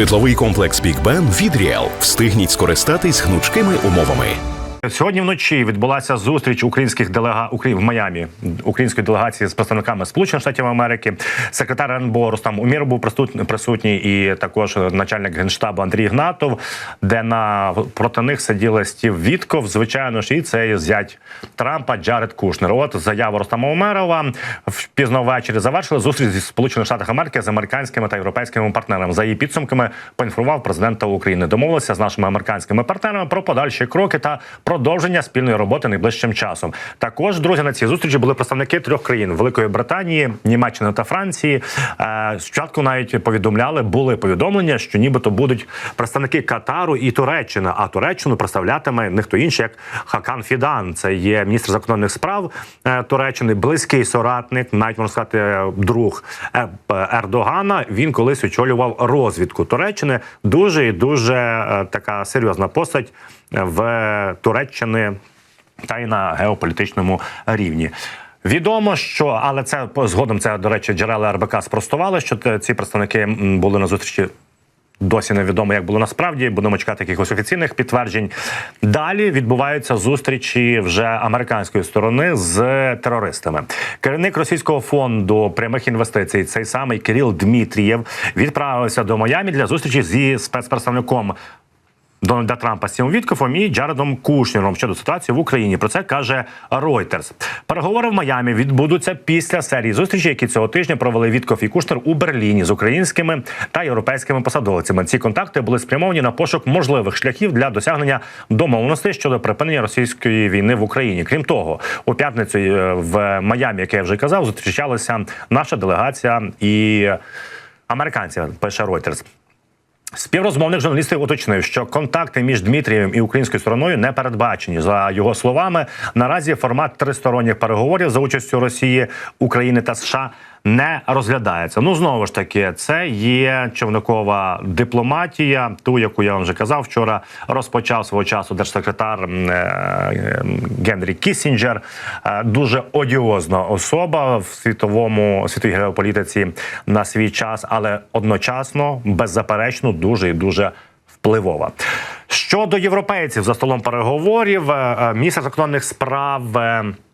Житловий комплекс Бік Бен від Ріел. Встигніть скористатись гнучкими умовами. Сьогодні вночі відбулася зустріч українських делега Украї... в Майамі української делегації з представниками Сполучених Штатів Америки. Секретар РНБО Рустам Умір був присут- присутній, і також начальник генштабу Андрій Гнатов, де на проти них сиділи Стів Вітков, звичайно ж, і цей зять Трампа Джаред Кушнер. От заява Рустама Умерова в пізно ввечері завершили зустріч зі Сполучених Штатів Америки з американськими та європейськими партнерами. За її підсумками поінформував президента України. Домовилися з нашими американськими партнерами про подальші кроки та продовження спільної роботи найближчим часом. Також друзі на цій зустрічі були представники трьох країн: Великої Британії, Німеччини та Франції. Е, Спочатку навіть повідомляли, були повідомлення, що нібито будуть представники Катару і Туреччини. А Туреччину представлятиме не хто інший, як Хакан Фідан. Це є міністр закордонних справ е, Туреччини, близький соратник, навіть можна сказати, друг е, Ердогана. Він колись очолював розвідку Туреччини. Дуже і дуже така серйозна постать в Туреччини та й на геополітичному рівні. Відомо, що але це згодом це до речі, джерела РБК спростували, що ці представники були на зустрічі. Досі невідомо, як було насправді. Будемо чекати якихось офіційних підтверджень. Далі відбуваються зустрічі вже американської сторони з терористами. Керівник російського фонду прямих інвестицій, цей самий Кирил Дмитрієв, відправився до Майамі для зустрічі зі спецпредставником Дональда Трампа з Сімом Віткофом і Джаредом Кушнером щодо ситуації в Україні. Про це каже Reuters. Переговори в Майамі відбудуться після серії зустрічей, які цього тижня провели Віткоф і Кушнер у Берліні з українськими та європейськими посадовцями. Ці контакти були спрямовані на пошук можливих шляхів для досягнення домовленостей щодо припинення російської війни в Україні. Крім того, у п'ятницю е, в Майамі, як я вже казав, зустрічалася наша делегація і американці. Пише Reuters. Співрозмовник журналістів уточнив, що контакти між Дмитрієм і українською стороною не передбачені. За його словами, наразі формат тристоронніх переговорів за участю Росії, України та США не розглядається. Ну знову ж таки, це є човникова дипломатія, ту, яку я вам вже казав вчора, розпочав свого часу держсекретар е, Генрі Кісінджер. Е, Дуже одіозна особа в світовому світовій геополітиці на свій час, але одночасно беззаперечно дуже і дуже впливова. Щодо європейців за столом переговорів, е, міністр закордонних справ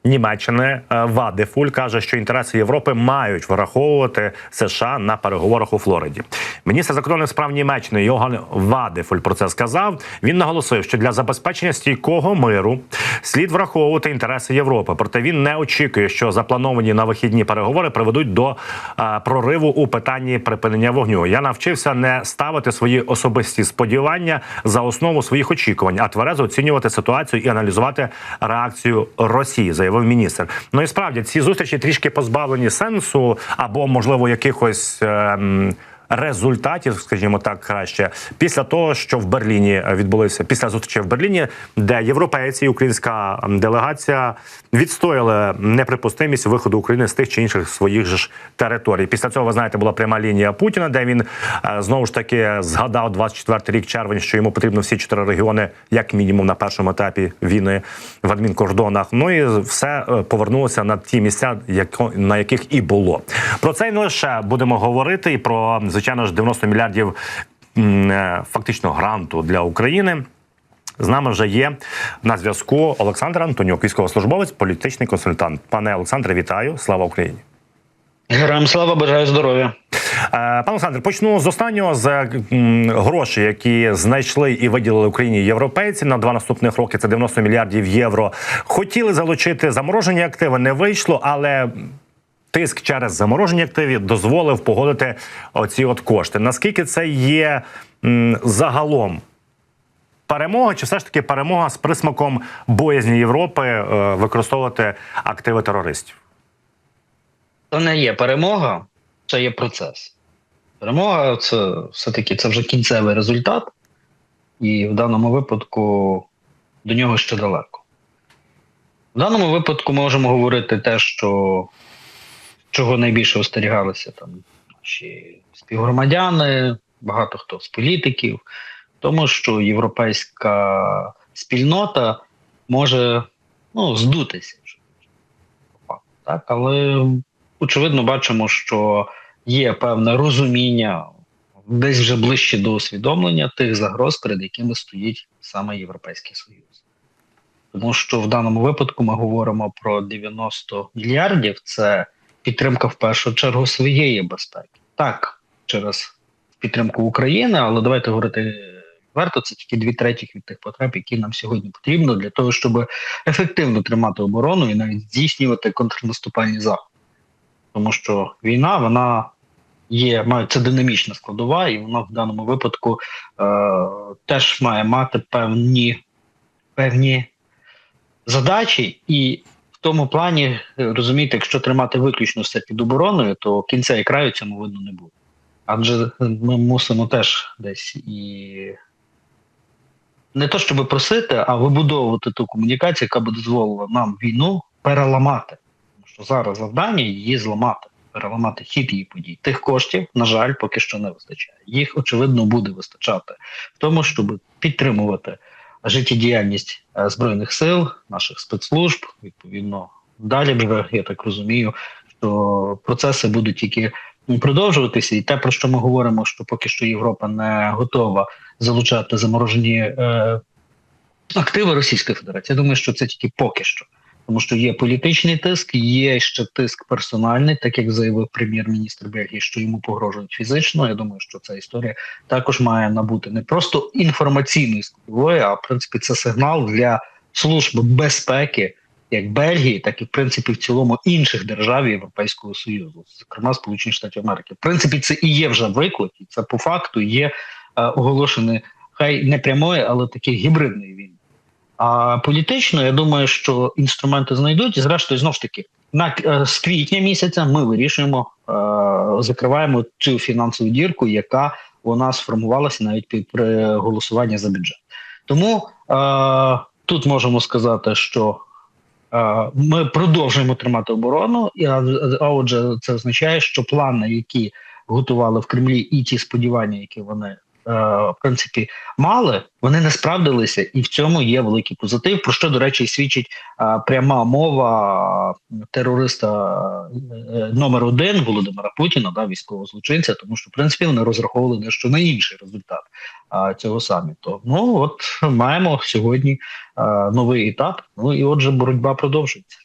Німеччини е, Вадефуль каже, що інтереси Європи мають враховувати США на переговорах у Флориді. Міністр закордонних справ Німеччини Йоган Вадефуль про це сказав. Він наголосив, що для забезпечення стійкого миру слід враховувати інтереси Європи. Проте він не очікує, що заплановані на вихідні переговори приведуть до е, прориву у питанні припинення вогню. Я навчився не ставити свої особисті сподівання за основу своїх очікувань, а тверезо оцінювати ситуацію і аналізувати реакцію Росії, заявив міністр. Ну і справді ці зустрічі трішки позбавлені сенсу або можливо якихось. ем, Результатів, скажімо так, краще після того, що в Берліні відбулися після зустрічі в Берліні, де європейці і українська делегація відстояли неприпустимість виходу України з тих чи інших своїх ж територій. Після цього ви знаєте, була пряма лінія Путіна, де він е, знову ж таки згадав 24 рік червень, що йому потрібно всі чотири регіони, як мінімум, на першому етапі війни в адмінкордонах. Ну і все е, повернулося на ті місця, на яких і було. Про це й не лише будемо говорити, і про звичайно ж 90 мільярдів е, фактично гранту для України. З нами вже є на зв'язку Олександр Антонюк, військовослужбовець, політичний консультант. Пане Олександре, вітаю! Слава Україні! Героям слава, бажаю здоров'я. Е, Пане Олександр, почну з останнього з грошей, які знайшли і виділили Україні європейці на два наступних роки. Це 90 мільярдів євро. Хотіли залучити заморожені активи, не вийшло, але. Тиск через заморожені активи дозволив погодити оці от кошти. Наскільки це є м, загалом перемога, чи все ж таки перемога з присмаком боязні Європи е, використовувати активи терористів? Це не є перемога, це є процес. Перемога це все-таки це вже кінцевий результат, і в даному випадку до нього ще далеко. В даному випадку ми можемо говорити те, що чого найбільше остерігалися там наші співгромадяни, багато хто з політиків, тому що європейська спільнота може ну, здутися. Так, але очевидно бачимо, що є певне розуміння десь вже ближче до усвідомлення тих загроз, перед якими стоїть саме Європейський Союз. Тому що в даному випадку ми говоримо про 90 мільярдів. Це підтримка в першу чергу своєї безпеки. Так, через підтримку України, але давайте говорити відверто, це тільки дві третіх від тих потреб, які нам сьогодні потрібно для того, щоб ефективно тримати оборону і навіть здійснювати контрнаступальні заходи. Тому що війна, вона є, має це динамічна складова, і вона в даному випадку е, теж має мати певні, певні задачі, і тому плані е, розумієте, якщо тримати виключно все під обороною, то кінця і краю цьому видно не буде. Адже ми мусимо теж десь і не то, щоб просити, а вибудовувати ту комунікацію, яка би дозволила нам війну переламати. Тому що зараз завдання її зламати, переламати хід її подій. Тих коштів, на жаль, поки що не вистачає. Їх очевидно буде вистачати в тому, щоб підтримувати життєдіяльність е, збройних сил, наших спецслужб. Відповідно, далі вже я так розумію, що процеси будуть тільки продовжуватися, і те, про що ми говоримо, що поки що Європа не готова залучати заморожені е, активи Російської Федерації. Я думаю, що це тільки поки що. Тому що є політичний тиск, є ще тиск персональний, так як заявив прем'єр-міністр Бельгії, що йому погрожують фізично. Я думаю, що ця історія також має набути не просто інформаційної складової, а в принципі це сигнал для служб безпеки як Бельгії, так і в принципі в цілому інших держав Європейського Союзу, зокрема Сполучених Штатів Америки. В принципі, це і є вже виклик, і це по факту є е, оголошений хай не прямої, але такі гібридної війни. А політично, я думаю, що інструменти знайдуть, і зрештою, знову ж таки, на е, з квітня місяця ми вирішуємо, е, закриваємо цю фінансову дірку, яка у нас сформувалася навіть при голосуванні за бюджет. Тому е, тут можемо сказати, що ми продовжуємо тримати оборону, і а, отже, це означає, що плани, які готували в Кремлі, і ті сподівання, які вони в принципі мали, вони не справдилися, і в цьому є великий позитив. Про що, до речі, свідчить е, пряма мова терориста е, номер один Володимира Путіна, да, військового злочинця, тому що в принципі вони розраховували дещо на інший результат е, цього саміту. Ну от маємо сьогодні е, новий етап. Ну і отже, боротьба продовжується.